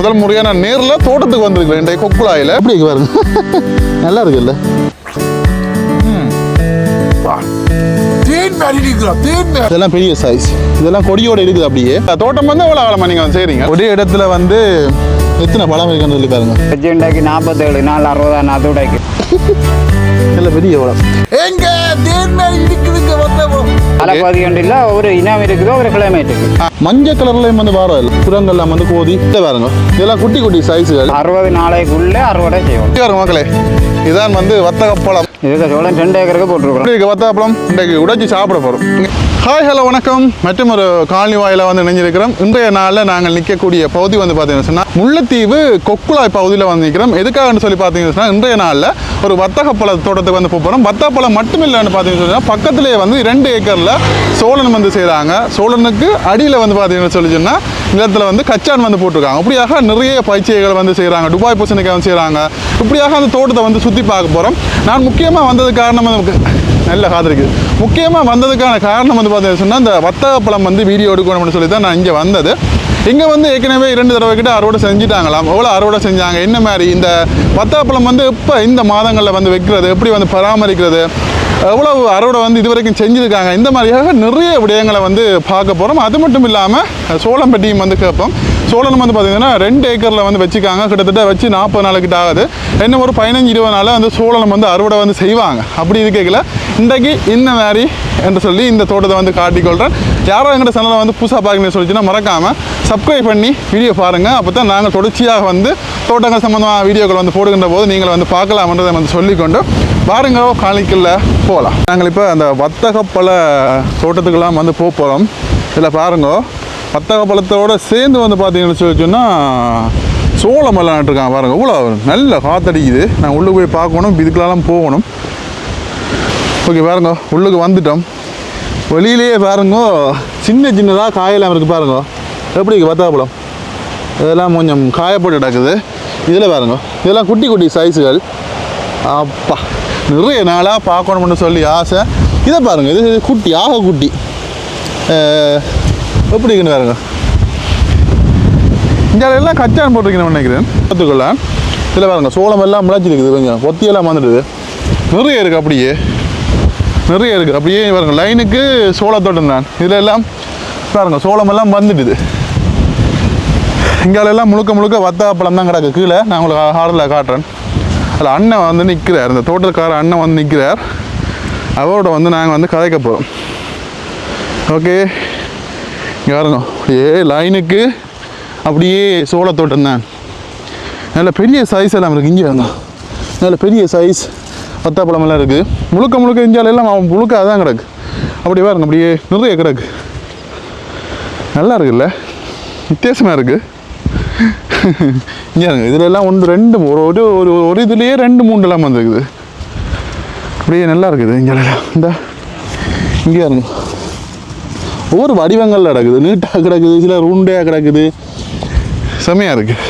முதல் முறையாக நான் நேரில் தோட்டத்துக்கு வந்திருக்கிறேன். இன்றைய கொக்குழாயில் எப்படி இருக்கு பாருங்க. நல்லா இருக்குல்ல? இதெல்லாம் பெரிய சைஸ் இதெல்லாம் கொடியோட இருக்குது அப்படியே. தோட்டம் வந்து எவ்வளோ காலமா நீங்கள் வந்து செய்றீங்க? ஒரே இடத்துல வந்து எத்தனை பழம் இருக்குன்னு சொல்லி பாருங்க. நாற்பத்தேழு நாள் அறுபதா நாள் இல்லை பெரிய பழம் எங்க இருக்குதுங்க ஒன்றில் ஒரு இனம் இருக்குது ஒரு கிளைமேட் இருக்கு மஞ்சள் கலர்லையும் வந்து வாரம் இல்லை. சுரங்கெல்லாம் வந்து கோதி. பாருங்க. இதெல்லாம் குட்டி குட்டி சைஸுகள் அறுபது நாளைக்குள்ளே அறுவடை பாருங்க மக்களே. இதான் வந்து வத்தக பழம். இதுக்கு சோளம் ரெண்டு ஏக்கருக்கு இன்றைக்கு உடைச்சி சாப்பிட போகிறோம் ஹாய் ஹலோ வணக்கம். மற்றும் ஒரு காலனி வாயில வந்து இணைஞ்சிருக்கிறோம். இன்றைய நாளில் நாங்கள் நிற்கக்கூடிய பகுதி வந்து பார்த்தீங்கன்னு சொன்னால் முல்லைத்தீவு கொக்குழாய் பகுதியில் வந்து நிற்கிறோம். எதுக்காகன்னு சொல்லி பார்த்தீங்கன்னு சொன்னால் இன்றைய நாளில் ஒரு வர்த்தக பழ தோட்டத்துக்கு வந்து போகிறோம் வர்த்தக பழம் மட்டும் இல்லைன்னு பார்த்தீங்கன்னு சொன்னால் பக்கத்திலே வந்து ரெண்டு ஏக்கரில் சோழன் வந்து செய்கிறாங்க சோழனுக்கு அடியில் வந்து பார்த்தீங்கன்னு சொல்லி சொன்னால் நிலத்தில் வந்து கச்சான் வந்து போட்டிருக்காங்க. இப்படியாக நிறைய பயிற்சிகள் வந்து செய்கிறாங்க துபாய் பூசணிக்காய் வந்து செய்கிறாங்க இப்படியாக அந்த தோட்டத்தை வந்து சுற்றி பார்க்க போகிறோம் நான் முக்கியமாக வந்தது காரணம் வந்து நல்ல காதலிக்கு முக்கியமாக வந்ததுக்கான காரணம் வந்து பார்த்தீங்கன்னு சொன்னால் இந்த வத்தக பழம் வந்து வீடியோ எடுக்கணும்னு சொல்லி தான் நான் இங்கே வந்தது. இங்கே வந்து ஏற்கனவே இரண்டு தடவை கிட்ட அறுவடை செஞ்சுட்டாங்களாம். எவ்வளோ அறுவடை செஞ்சாங்க? என்ன மாதிரி இந்த வத்தக பழம் வந்து இப்போ இந்த மாதங்களில் வந்து வைக்கிறது? எப்படி வந்து பராமரிக்கிறது? எவ்வளவு அறுவடை வந்து இது வரைக்கும் செஞ்சுருக்காங்க? இந்த மாதிரியாக நிறைய விடயங்களை வந்து பார்க்க போகிறோம் அது மட்டும் இல்லாமல் சோளம்பட்டியும் வந்து கேட்போம். சோளம் வந்து பார்த்தீங்கன்னா ரெண்டு ஏக்கரில் வந்து வச்சுக்காங்க. கிட்டத்தட்ட வச்சு நாற்பது நாளைக்கு ஆகுது. இன்னும் ஒரு பதினஞ்சு இருபது நாளில் வந்து சோளம் வந்து அறுவடை வந்து செய்வாங்க. அப்படி இருக்கல இன்றைக்கு இந்த மாதிரி என்று சொல்லி இந்த தோட்டத்தை வந்து காட்டிக்கொள்கிறேன் யாரோ எங்கள்கிட்ட சேனலை வந்து புதுசாக பார்க்கணும்னு சொல்லிச்சுன்னா மறக்காமல் சப்ஸ்கிரைப் பண்ணி வீடியோ பாருங்கள் அப்போ தான் நாங்கள் தொடர்ச்சியாக வந்து தோட்டங்கள் சம்மந்தமான வீடியோக்கள் வந்து போடுகின்ற போது நீங்கள் வந்து பார்க்கலாம்ன்றதை வந்து சொல்லிக்கொண்டு பாருங்க காணிக்கல்ல போகலாம் நாங்கள் இப்போ அந்த வத்தகப்பழ தோட்டத்துக்கெல்லாம் வந்து போக போகிறோம் இதில் பாருங்க வத்தக பழத்தோடு சேர்ந்து வந்து பார்த்தீங்கன்னு சொல்லி சொன்னால் சோளம் எல்லாம் நட்டுருக்காங்க பாருங்க. இவ்வளோ நல்ல காத்தடிக்குது. நான் உள்ளே போய் பார்க்கணும் இதுக்கெல்லாம் போகணும். ஓகே பாருங்க உள்ளுக்கு வந்துட்டோம். வெளியிலேயே பாருங்க சின்ன சின்னதாக காயெல்லாம் இருக்குது பாருங்க. எப்படி இருக்குது வத்தக இதெல்லாம் கொஞ்சம் காயப்பட்டு கிடக்குது. இதில் பாருங்க இதெல்லாம் குட்டி குட்டி சைஸுகள் அப்பா. நிறைய நாளாக பார்க்கணும்னு சொல்லி ஆசை. இதை பாருங்கள் இது குட்டி ஆக குட்டி. எப்படி இருக்குன்னு பாருங்க. இந்த எல்லாம் கச்சான் போட்டிருக்கணும்னு நினைக்கிறேன். பார்த்துக்கொள்ள இதில் பாருங்க சோளம் எல்லாம் முளைச்சிருக்குது கொஞ்சம் கொத்தியெல்லாம் வந்துடுது. நிறைய இருக்குது அப்படியே. நிறைய இருக்குது அப்படியே பாருங்கள் லைனுக்கு சோளத்தோட்டம் தான். இதில் எல்லாம் பாருங்கள் சோளமெல்லாம் வந்துடுது. இங்காலெல்லாம் முழுக்க முழுக்க வத்தா பழம் தான் கிடக்கு. கீழே நான் உங்களுக்கு ஆர்டரில் காட்டுறேன். அதில் அண்ணன் வந்து நிற்கிறார். இந்த தோட்டக்கார அண்ணன் வந்து நிற்கிறார். அவரோட வந்து நாங்கள் வந்து கதைக்க போகிறோம் ஓகே? யாருங்க அப்படியே லைனுக்கு அப்படியே சோளத்தோட்டம் தான். நல்ல பெரிய சைஸ் எல்லாம் இருக்குது இங்கே வாங்க நல்ல பெரிய சைஸ் பத்தாப்பழமெல்லாம் இருக்குது முழுக்க முழுக்க இந்தியாவில் எல்லாம் அவன் முழுக்க அதான் கிடக்கு. அப்படி பாருங்க. அப்படியே நிறைய கிடக்கு. நல்லா இருக்குல்ல? வித்தியாசமாக இருக்குது இங்கே இருங்க இதுல எல்லாம் ஒன்று ரெண்டு ஒரு ஒரு ஒரு ஒரு இதுலேயே ரெண்டு மூணு எல்லாம் வந்துருக்குது. அப்படியே நல்லா இருக்குது இங்கே இந்த இங்கே இருங்க ஒவ்வொரு வடிவங்களில் நடக்குது நீட்டாக கிடக்குது சில உருண்டையாக கிடக்குது. செம்மையாக இருக்குது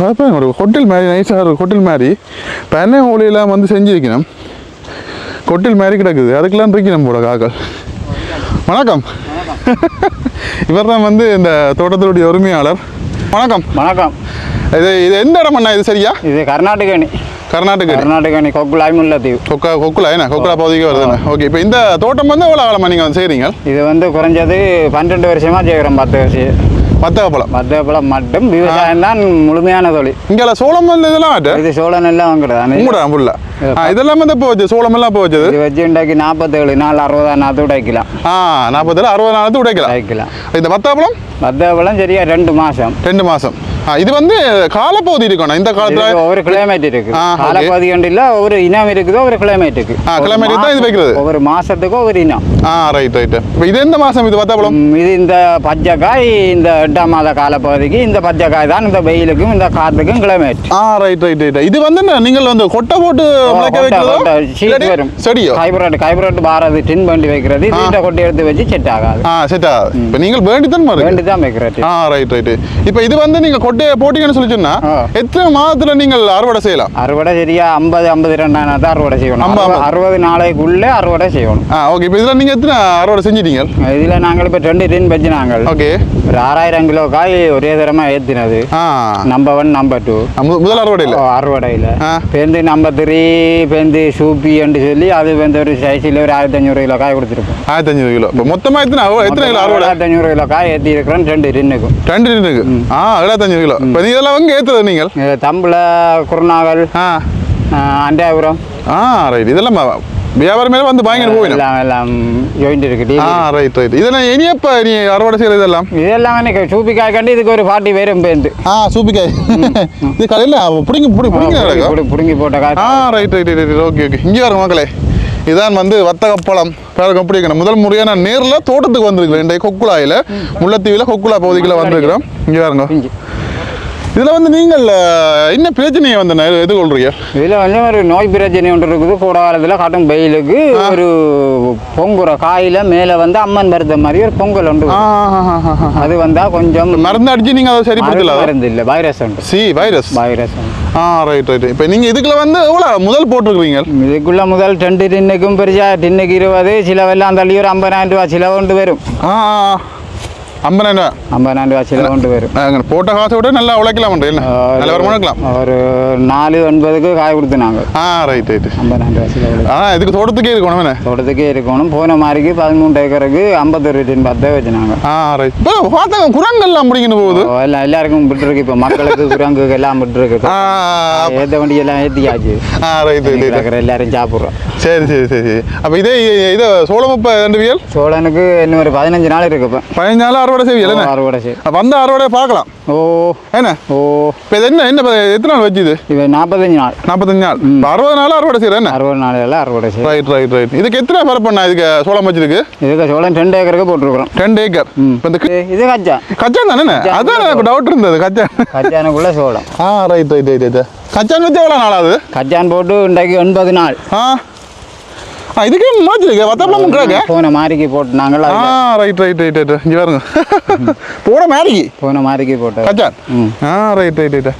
பார்ப்பேன் ஒரு ஹோட்டல் மாதிரி நைஸாக ஒரு ஹோட்டல் மாதிரி பெண்ணை ஒளியெல்லாம் வந்து செஞ்சுருக்கணும். கொட்டில் மாதிரி கிடக்குது அதுக்கெல்லாம் இருக்கணும் போட காக்கள் வணக்கம். இவர் தான் வந்து இந்த தோட்டத்தினுடைய உரிமையாளர். வணக்கம். வணக்கம். இது இது எந்த இடம் அண்ணா இது சரியா? இது கர்நாடக அணி. கர்நாடகா கர்நாடக அணி கொக்குலாய் முல்லைத்தீவு கொக்கா கொக்குலா என்ன? கொக்குலா பகுதிக்கு வருதுண்ணே ஓகே இப்போ இந்த தோட்டம் வந்து எவ்வளோ காலமாக நீங்கள் வந்து செய்கிறீங்க இது வந்து குறைஞ்சது பன்னெண்டு வருஷமா செய்கிறோம் பத்து வருஷம். வத்தக பழம் பத்து பழம் மட்டும் விவசாயம் தான் முழுமையான தொழில். இங்கே சோளம் இதெல்லாம் இது சோளம் எல்லாம் வாங்குறது உங்களோட புள்ள இதெல்லாம் வந்து இப்போ வச்சு? சோளம் எல்லாம் வச்சது? இது வச்சு உண்டாக்கி நாற்பத்தேழு நாள் அறுபதாம் நாள் உடைக்கலாம் ஆ நாற்பத்தேழு அறுபது நாளத்து உடைக்கலாம் உடைக்கலாம் இந்த வத்தாப்பழம் பத்து பழம் சரியா ரெண்டு மாசம். ரெண்டு மாதம் இது வந்து காலப்பகுதி இருக்கணும் இந்த காலத்தில் ஒவ்வொரு கிளைமேட் இருக்கு. காலப்பகுதி ஒன்றில் ஒவ்வொரு இனம் இருக்குது ஒவ்வொரு கிளைமேட் இருக்கு. climate தான் இது மாசம்- வைக்கிறது. ஒவ்வொரு மாசத்துக்கும் ஒவ்வொரு இனம். ஆ ரைட் இப்போ இது எந்த மாதம் இது ம், இது இந்த பச்சைக்காய் இந்த எட்டாம் மாத காலப்பகுதிக்கு இந்த பச்சைக்காய் தான் இந்த வெயிலுக்கும் இந்த காத்துக்கும் கிளைமேட் ஆ ரைட் ரைட் ரைட் இது வந்து நீங்கள் வந்து கொட்டை போட்டு முளைக்க வைக்கிறதோ? சீட் வரும். செடியோ? ஹைப்ரோட் ஹைப்ரோட் பாரது டின் பண்ணி வைக்கிறது. இந்த கொட்டை எடுத்து வச்சு செட் ஆகாது. ஆ செட்டா இப்போ நீங்கள் வேண்டித்தான் மாதிரி வேண்டி தான் வைக்கிறது. ஆ ரைட் ரைட்டு இப்போ இது வந்து நீங்கள் கொட்டையை போட்டீங்கன்னு சொல்லி சொன்னா. எத்தனை மாதத்தில் நீங்கள் அறுவடை செய்யலாம்? அறுவடை சரியா ஐம்பது ஐம்பது ரெண்டாயிரம் தான் அறுவடை செய்யணும். அறுபது- நாளைக்குள்ளே அறுவடை செய்யணும். ஓகே. இப்போ இதில் நீங்கள் எத்தனை அறுவடை செஞ்சிட்டீங்க? இதில் நாங்கள் இப்போ ரெண்டு டின் வச்சு நாங்கள். ஓகே. ஒரு ஆறாயிரம் கிலோ காய் ஒரே தரமாக ஏற்றினது நம்பர் ஒன் நம்பர் டூ முதல் அறுவடையில்? அறுவடையில். பேருந்து நம்பர் த்ரீ பேருந்து சூப்பின்னு சொல்லி அது வந்து ஒரு சைஸில் ஒரு ஆயிரத்தி அஞ்சூறு கிலோ காய் கொடுத்துருக்கோம். ஆயிரத்தி அஞ்சூறு கிலோ. இப்போ மொத்தமாக எத்தனை எத்தனை கிலோ அறுவடை? ஆயிரத்தி அஞ்சூறு கிலோ காய் ஏற்றி இருக்கிறோம் ரெண்டு டின்னுக்கும் ரெண்டு இருக்கு ஆ எழுபத்தஞ்சு கிலோ. இப்போ நீ இதெல்லாம் வந்து ஏற்றுறது நீங்கள்? தம்பில் குருநாகல் அண்டாபுரம் ஆ ரைட் இதெல்லாம் வியாபாரம் மேலே வந்து வாங்கிட்டு போயிடும் எல்லாம் எல்லாம் ஜாயிண்ட் இருக்கு ஆ ரைட் ரைட் இதெல்லாம் இனியப்ப நீ அறுவடை செய்கிறது இதெல்லாம்? இதெல்லாம் எனக்கு சூப்பி காய் கண்டு இதுக்கு ஒரு பாட்டி பேரும் பேருந்து. ஆ சூப்பிக்காய் இது கடையில் பிடிங்கி பிடி பிடிங்க புடுங்கி போட்ட காய். ஆ right right right okay okay இங்கே வரும் மக்களே. இதான் வந்து வத்தகப்பழம் பேருக்கு எப்படி இருக்கணும் முதல் முறையாக நான் நேரில் தோட்டத்துக்கு வந்திருக்கிறேன். இன்றைய கொக்குளாயில் முல்லைத்தீவில் கொக்குளா பகுதியில் வந்திருக்கிறோம். இங்கே பாருங்க. இதில் வந்து நீங்கள் என்ன பிரச்சனையை வந்து எதிர்கொள்றீங்க? இதில் வந்து ஒரு நோய் பிரச்சனை ஒன்று இருக்குது. கோடை காலத்தில் கட்டும் வெயிலுக்கு ஒரு பொங்குற காயில் மேலே வந்து அம்மன் மருந்த மாதிரி ஒரு பொங்கல் உண்டு. அது வந்தால் கொஞ்சம் மருந்து அடிச்சு நீங்கள் அதை சரிப்படுத்தல மருந்து இல்லை வைரஸ் உண்டு C virus virus ah right right இப்போ நீங்கள் இதுக்குள்ள வந்து எவ்வளோ முதல் போட்டிருக்கிறீங்க? இதுக்குள்ள முதல் டென்ட் டின்னுக்கும் பெருசா டின்னுக்கு இருபது சிலவெல்லாம் தள்ளி ஒரு ஐம்பதாயிரம் ரூபா சில கொண்டு வரும். ஆ. ஐம்பதாயிரம் ஐம்பதாயிரம் ரூபா சில கொண்டு வரும் ரூபா போட்ட காசை விட நல்லா உழைக்கலாம் என்ன நல்ல வருமானம் இருக்கலாம் ஒரு நாலு ஒன்பதுக்கு காய் கொடுத்து நாங்கள் ஆ ரைட் ரைட் ஐம்பதாயிரம் ரூபா சில ஆ இதுக்கு தோட்டத்துக்கே இருக்கணும் தோட்டத்துக்கே இருக்கணும் போன மாதிரிக்கு பதிமூணு ஏக்கருக்கு ஐம்பத்தொரு டின் பத்தே வச்சுனாங்க ஆ ரைட் இப்போ பார்த்தா குரங்கெல்லாம் முடிக்கணும் போகுது எல்லாம் எல்லாருக்கும் விட்டுருக்கு இப்போ மக்களுக்கு குரங்குக்கு எல்லாம் விட்டுருக்கு ஏற்ற வண்டி எல்லாம் ஏற்றியாச்சு ஆ ரைட் ரைட் எல்லாரும் சாப்பிட்றோம் சரி சரி சரி அப்போ இதே இதை சோளமப்ப ரெண்டு வியல் சோழனுக்கு இன்னும் ஒரு பதினஞ்சு நாள் இருக்கு இப்போ பதினஞ்சு நாள் அறுவடை செய்வியல் என்ன அறுவடை செய் அப்ப வந்த அறுவடை பார்க்கலாம். ஓ. என்ன? ஓ. இப்போ இது என்ன என்ன எத்தனை நாள் வச்சு இது? இது நாற்பத்தஞ்சு நாள். நாற்பத்தஞ்சு நாள். அறுபது நாள் அறுவடை செய்கிறேன் என்ன? அறுபது நாள் எல்லாம் அறுவடை செய் ரைட் ரைட் ரைட் இதுக்கு எத்தனை பரப்பண்ணா இதுக்கு சோளம் வச்சிருக்கு? இதுக்கு சோழன் ரெண்டு ஏக்கருக்கு போட்டிருக்கிறோம். ரெண்டு ஏக்கர். இது- கச்சா. கச்சான் தானே அதான் எனக்கு டவுட் இருந்தது கச்சான். கச்சானுக்குள்ள சோளம். Ah right right right right கச்சான் வச்சு எவ்வளோ நாள் ஆகுது? கச்சான் போட்டு இன்றைக்கு ஒன்பது நாள். ஆ? இதுக்கு மாச்சிருக்கு வத்தப்பழமும் கிடக்கு போன மாதிரிக்கு போட்டு நாங்கள் ஆ ரைட் ரைட் ரைட் ரைட் இங்கே பாருங்க. போட மேரிக்கு? போன மாதிரிக்கு போட்டோம் கச்சான். ஆ right right right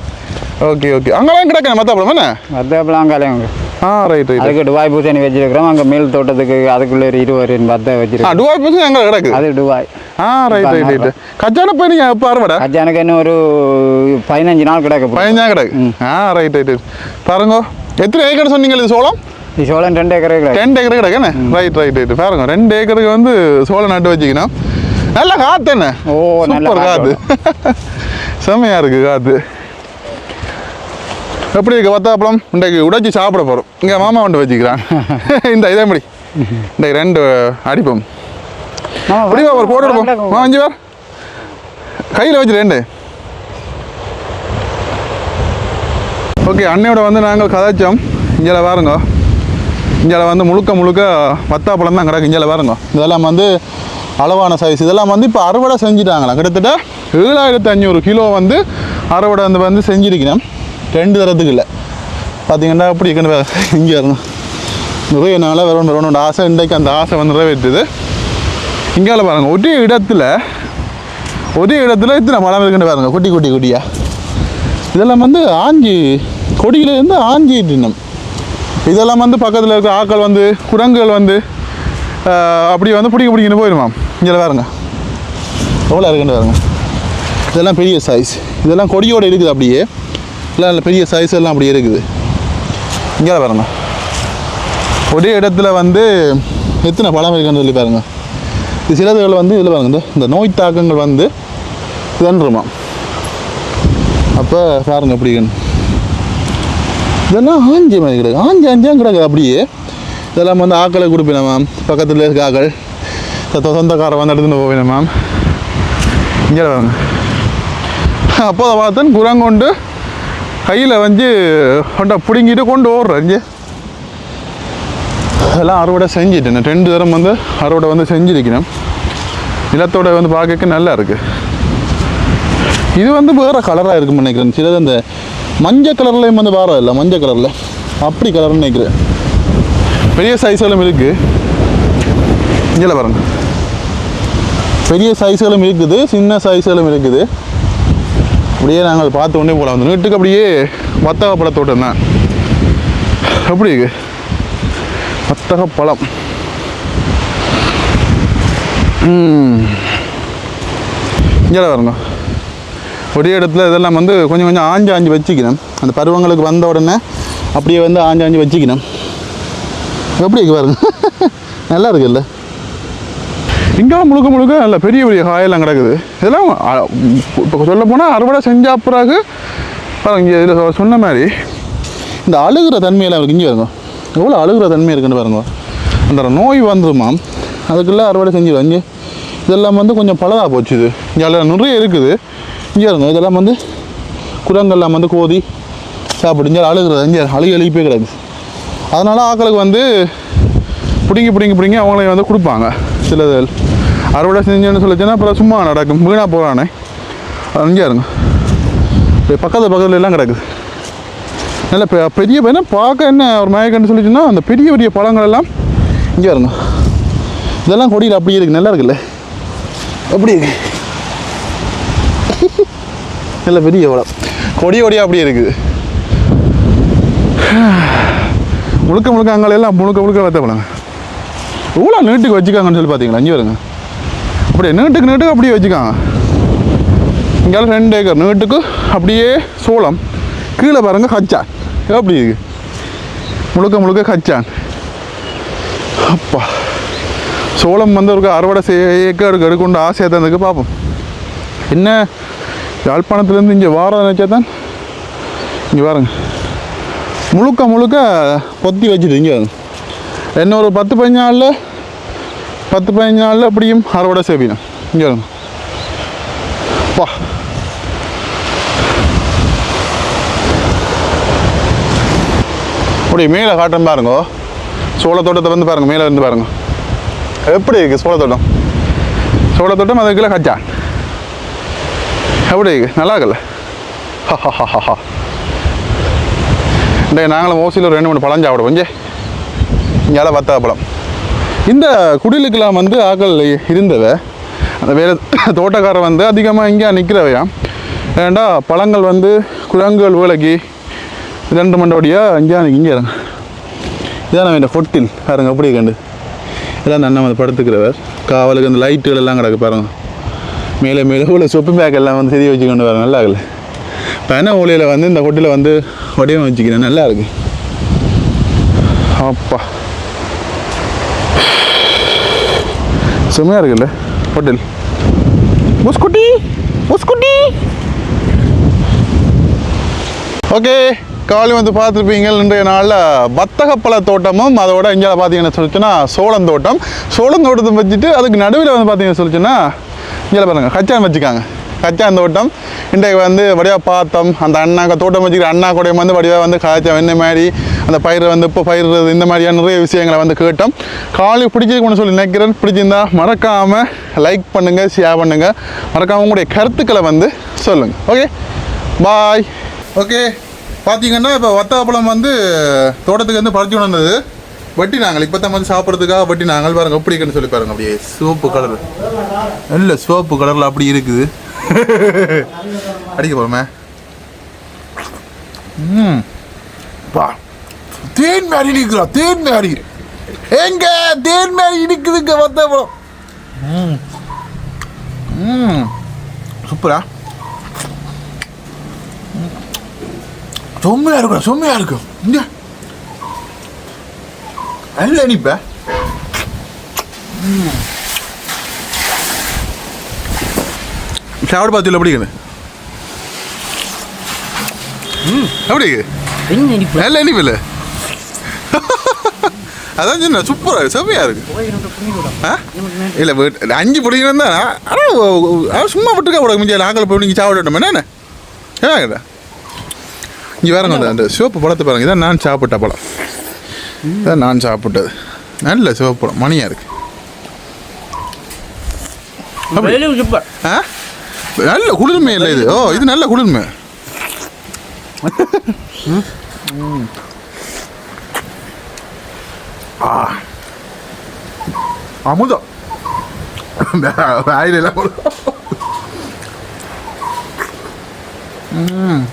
okay okay அங்கெல்லாம் கிடக்கணும் மத்தப்பழம் என்ன? வத்தப்பெல்லாம் கலையுங்க ஆ ரைட் ரைட் அதுக்கு டுபாய் பூசணி வச்சிருக்கிறோம். அங்கே மேல் தோட்டத்துக்கு அதுக்குள்ள ஒரு இருபது பத்தை ஆ வச்சிருக்கோம் டுவாய் பசங்க அங்கே கிடக்கு. அது டுபாய் ஆ ரைட் ரைட் ரைட் கச்சான போய் நீங்கள் எப்போ அறுவடை? கச்சானுக்கு இன்னும் ஒரு பதினஞ்சு நாள் கிடக்கு. பதினஞ்சா கிடக்கு. ஆ ரைட் ரைட் பாருங்க. எத்தனை ஏக்கர் சொன்னீங்க இது சோளம்? சோழன் ரெண்டு ஏக்கர் ரெண்டு ஏக்கர் கிடக்கு என்ன? ரைட் ரைட் ரைட் பாருங்க ரெண்டு ஏக்கருக்கு வந்து சோளம் நட்டு வச்சுக்கணும். நல்ல காத்து என்ன? ஓ, நல்ல காத்து செம்மையா இருக்கு காத்து. எப்படி இருக்கு வத்தாப்பழம்? இன்றைக்கு உடைச்சி சாப்பிட போகிறோம் இங்கே மாமா கொண்டு வச்சுக்கிறான். இந்த இதே முடி. இன்றைக்கு ரெண்டு அடிப்போம். அப்படிவா ஒரு போட்டு எடுப்போம். அஞ்சு பேர் கையில் வச்சு ரெண்டு. ஓகே அன்னையோட வந்து நாங்கள் கதைச்சோம். இங்கே பாருங்க. இங்கே வந்து முழுக்க முழுக்க வத்தாப்பழம் தான் கிடக்கு இங்கே பாருங்க. இதெல்லாம் வந்து அளவான சைஸ் இதெல்லாம் வந்து இப்போ அறுவடை செஞ்சுட்டாங்களாம் கிட்டத்தட்ட ஏழாயிரத்து அஞ்சூறு கிலோ வந்து அறுவடை வந்து வந்து செஞ்சிருக்கணும் ரெண்டு தரத்துக்கு இல்லை. பார்த்தீங்கன்னா அப்படி இருக்குன்னு இங்கே இருங்க நிறைய நாளாக வரணும் வரணும்னு ஆசை. இன்றைக்கு அந்த ஆசை வந்து நிறைவேற்றுது. இங்கால பாருங்க ஒரே இடத்துல ஒரே இடத்துல இத்தனை பழம் இருக்குன்னு பாருங்க. குட்டி குட்டி குட்டியாக இதெல்லாம் வந்து ஆஞ்சி கொடியிலேருந்து ஆஞ்சி தின்னம் இதெல்லாம் வந்து பக்கத்தில் இருக்க ஆக்கள் வந்து குரங்குகள் வந்து அப்படி வந்து பிடிக்க பிடிக்கின்னு போயிடுமா இங்கே பாருங்க. எவ்வளோ இருக்குன்னு பாருங்க. இதெல்லாம் பெரிய சைஸ் இதெல்லாம் கொடியோடு இருக்குது அப்படியே. இல்லை இல்லை பெரிய சைஸ் எல்லாம் அப்படியே இருக்குது. இங்கே பாருங்க. ஒரே இடத்துல வந்து எத்தனை பழம் இருக்குன்னு சொல்லி பாருங்க. இது சிலதுகள் வந்து இதில் பாருங்க. இந்த- நோய் தாக்கங்கள் வந்து இதன்றுமா அப்போ பாருங்க அப்படின்னு இதெல்லாம் ஆஞ்சி மாதிரி கிடக்கு. ஆஞ்சி ஆஞ்சியாக கிடக்குது அப்படியே. இதெல்லாம் வந்து ஆக்களை கொடுப்பேன் மேம். பக்கத்தில் இருக்க ஆக்கள். சொந்தக்காரை வந்து எடுத்துன்னு போவேன் மேம். இங்கே வாங்க அப்போ அதை பார்த்தேன் குரங்கொண்டு கையில் வந்து கொண்ட பிடுங்கிட்டு கொண்டு ஓடுறேன் இங்கே. அதெல்லாம் அறுவடை செஞ்சிட்டேன் ரெண்டு தரம் வந்து அறுவடை வந்து செஞ்சிருக்கணும் நிலத்தோட வந்து பார்க்க நல்லா இருக்கு. இது வந்து வேறு கலராக இருக்கும்னு நினைக்கிறேன். சிலது அந்த மஞ்சள் கலர்லேயும் வந்து வேறு இல்லை மஞ்சள் கலரில். அப்படி கலர்னு நினைக்கிறேன். பெரிய சைஸ்களும் இருக்குது இங்கே பாருங்க. பெரிய சைஸ்களும் இருக்குது சின்ன சைஸ்களும் இருக்குது. அப்படியே நாங்கள் பார்த்து கொண்டே போகலாம் அந்த அப்படியே வத்தக பழத்தோட்டம் தான். எப்படி இருக்கு? வத்தக பழம். இங்கே வருங்க ஒரே இடத்துல இதெல்லாம் வந்து கொஞ்சம் கொஞ்சம் ஆஞ்சு ஆஞ்சு வச்சுக்கணும். அந்த பருவங்களுக்கு வந்த உடனே அப்படியே வந்து ஆஞ்சு ஆஞ்சு வச்சுக்கணும். எப்படி இருக்கு பாருங்க. நல்லா இருக்குல்ல இங்கே முழுக்க முழுக்க நல்ல பெரிய பெரிய காயெல்லாம் கிடக்குது. இதெல்லாம் இப்போ சொல்ல போனால் அறுவடை செஞ்ச பிறகு பாருங்க இதில் சொன்ன மாதிரி இந்த அழுகிற தன்மையெல்லாம் இருக்கு. இங்கே இருக்கும் எவ்வளோ அழுகிற தன்மை இருக்குன்னு பாருங்க. அந்த நோய் வந்துருமா? அதுக்கெல்லாம் அறுவடை செஞ்சிடும் இங்கே இதெல்லாம் வந்து கொஞ்சம் பழதாக போச்சு இது. இங்கே நிறைய இருக்குது. இங்கே இருங்க இதெல்லாம் வந்து குரங்கெல்லாம் வந்து கோதி சாப்பிடு இங்கே அழுகிறது இங்கே அழுகி அழுகிப்பே கிடக்கு அதனால் ஆக்களுக்கு வந்து பிடிங்கி பிடுங்கி பிடிங்கி அவங்களே வந்து கொடுப்பாங்க. சிலது அறுவடை செஞ்சேன்னு சொல்லிச்சுன்னா அப்புறம் சும்மா நடக்கும். வீணாக போகிறானே இங்கே இருங்க. பக்கத்து பக்கத்துல எல்லாம் கிடக்குது நல்ல பெ- பெரிய என்ன பார்க்க என்ன ஒரு மயக்கன்னு சொல்லிச்சுன்னா அந்த பெரிய பெரிய பழங்கள் எல்லாம் இங்கே இருங்க. இதெல்லாம் கொடியில் அப்படி இருக்குது நல்லா இருக்குல்ல? அப்படி இருக்கு? நல்ல பெரிய பழம் கொடி கொடியாக அப்படியே இருக்குது முழுக்க முழுக்க அங்கே எல்லாம் முழுக்க முழுக்க வைத்த பழங்க எவ்வளோ நீட்டுக்கு வச்சுக்காங்கன்னு சொல்லி பார்த்தீங்களா இங்கே வருங்க அப்படியே நீட்டுக்கு நீட்டுக்கு அப்படியே வச்சுக்காங்க. இங்கே ரெண்டு ஏக்கர் நீட்டுக்கு அப்படியே சோளம். கீழே பாருங்க கச்சான் எப்படி இருக்கு? முழுக்க முழுக்க கச்சான் அப்பா. சோளம் வந்து ஒரு அறுவடை செய்ய ஏக்கருக்கு எடுக்கொண்டு ஆசையாக தான் இருக்கு பார்ப்போம் என்ன? யாழ்ப்பாணத்துலேருந்து இங்கே வாரம் நினச்சா தான்? இங்கே பாருங்க முழுக்க முழுக்க பொத்தி வச்சுது இங்கே. என்ன ஒரு பத்து பதினஞ்சு நாளில் பத்து பதினஞ்சு நாளில் அப்படியும் அறுவடை செய்யணும் இங்கே வருங்க. பா அப்படி மேலே காட்டுறேன் பாருங்க. சோளத்தோட்டத்தை வந்து பாருங்கள் மேலே இருந்து பாருங்க. எப்படி இருக்கு சோளத்தோட்டம்? சோளத்தோட்டம் அதுக்குள்ளே கச்சா எப்படி நல்லா இருக்குல்ல ஹா டே நாங்களும் ஓசியில் ஒரு ரெண்டு மூணு பழம் சாப்பிடுவோம். கொஞ்சம் இங்கே பத்தா பழம். இந்த குடிலுக்கெல்லாம் வந்து ஆக்கள் இருந்தவை. அந்த வேறு தோட்டக்காரர் வந்து அதிகமாக இங்கே நிற்கிறவையா ஏண்டா பழங்கள் வந்து குழங்குகள் வேலைக்கு ரெண்டு மண்டபடியாக இங்கே இங்கே இருங்க. இதான் நான் பொட்டில். பாருங்க அப்படி கண்டு. இதான் அண்ணன் வந்து படுத்துக்கிறவர். காவலுக்கு அந்த லைட்டுகள் எல்லாம் கிடக்கு பாருங்கள் மேலே மேலே உள்ள சொப்பு பேக் எல்லாம் வந்து செதி வச்சுக்கொண்டு வர நல்லா இருக்குல்ல. பனை ஓலையில் வந்து இந்த கொட்டில் வந்து வடிவம் வச்சுக்கிறேன் நல்லா இருக்கு. அப்பா. செம்மையாக இருக்குல்ல ஹோட்டல் முஸ்குட்டி முஸ்குட்டி. ஓகே காலை வந்து பார்த்துருப்பீங்க இன்றைய நாளில் வத்தகப்பழ தோட்டமும் அதோட இங்கே பார்த்தீங்கன்னு சொல்லிச்சுன்னா சோளம் தோட்டம். சோளம் தோட்டத்தை வச்சுட்டு அதுக்கு நடுவில் வந்து பார்த்தீங்கன்னு சொல்லிச்சுன்னா இங்கே பாருங்கள் கச்சான் வச்சுக்காங்க. கச்சான் தோட்டம் இன்றைக்கு வந்து வடிவாக பார்த்தோம் அந்த அண்ணா தோட்டம் வச்சுக்கிற அண்ணா கூடயும் வந்து வடிவாக வந்து காய்ச்சம் இந்த மாதிரி அந்த பயிர் வந்து இப்போ பயிர்றது இந்த மாதிரியான நிறைய விஷயங்களை வந்து கேட்டோம். காலையில் பிடிச்சிருக்கணும்னு சொல்லி நினைக்கிறேன். பிடிச்சிருந்தா மறக்காமல் லைக் பண்ணுங்கள் ஷேர் பண்ணுங்கள் மறக்காமல் உங்களுடைய கருத்துக்களை வந்து சொல்லுங்கள் ஓகே பாய் ஓகே பார்த்தீங்கன்னா இப்போ வத்தாப்பழம் வந்து தோட்டத்துக்கு வந்து பறிச்சு கொண்டு வந்தது. வட்டி நாங்கள் இப்போ தான் வந்து சாப்பிட்றதுக்காக வட்டி நாங்கள் பாருங்க எப்படி இருக்குன்னு சொல்லி பாருங்க அப்படியே சிவப்பு கலர் இல்லை சிவப்பு கலரில் அப்படி இருக்குது. அடிக்க போகிறோமே ம். பா. தேன் மாதிரி நிற்கிறோம் தேன் மாதிரி எங்க தேன் மாதிரி இருக்குதுங்க வந்த படம் ம். சூப்பரா. செம்மையா இருக்கும் செம்மையா இருக்கும். இங்கே. நல்ல இனிப்ப சாப்பிட பார்த்துல எப்படி இருக்குது? எப்படி நல்ல இனிப்பு இல்லை அதான் சொன்ன சூப்பராக செம்மையாக இருக்கு இல்லை அஞ்சு பிடிக்கணும் தான் ஆனால் சும்மா விட்டுருக்கா கூட மிஞ்சால் ஆக்கள் போய் நீங்கள் சாப்பிடட்டும் என்ன என்ன? இங்கே வேறங்க அந்த அந்த சிவப்பு பழத்தை பாருங்க இதான் நான் சாப்பிட்ட பழம். இதான் நான் சாப்பிட்டது. நல்ல சிவப்பு பழம் மணியாக இருக்கு. சூப்பர் ஆ? நல்ல குளிர்மை இல்லை இது. ஓ இது நல்ல குளிர்மை ஆ. அமுதம். வாயில எல்லாம் ம்.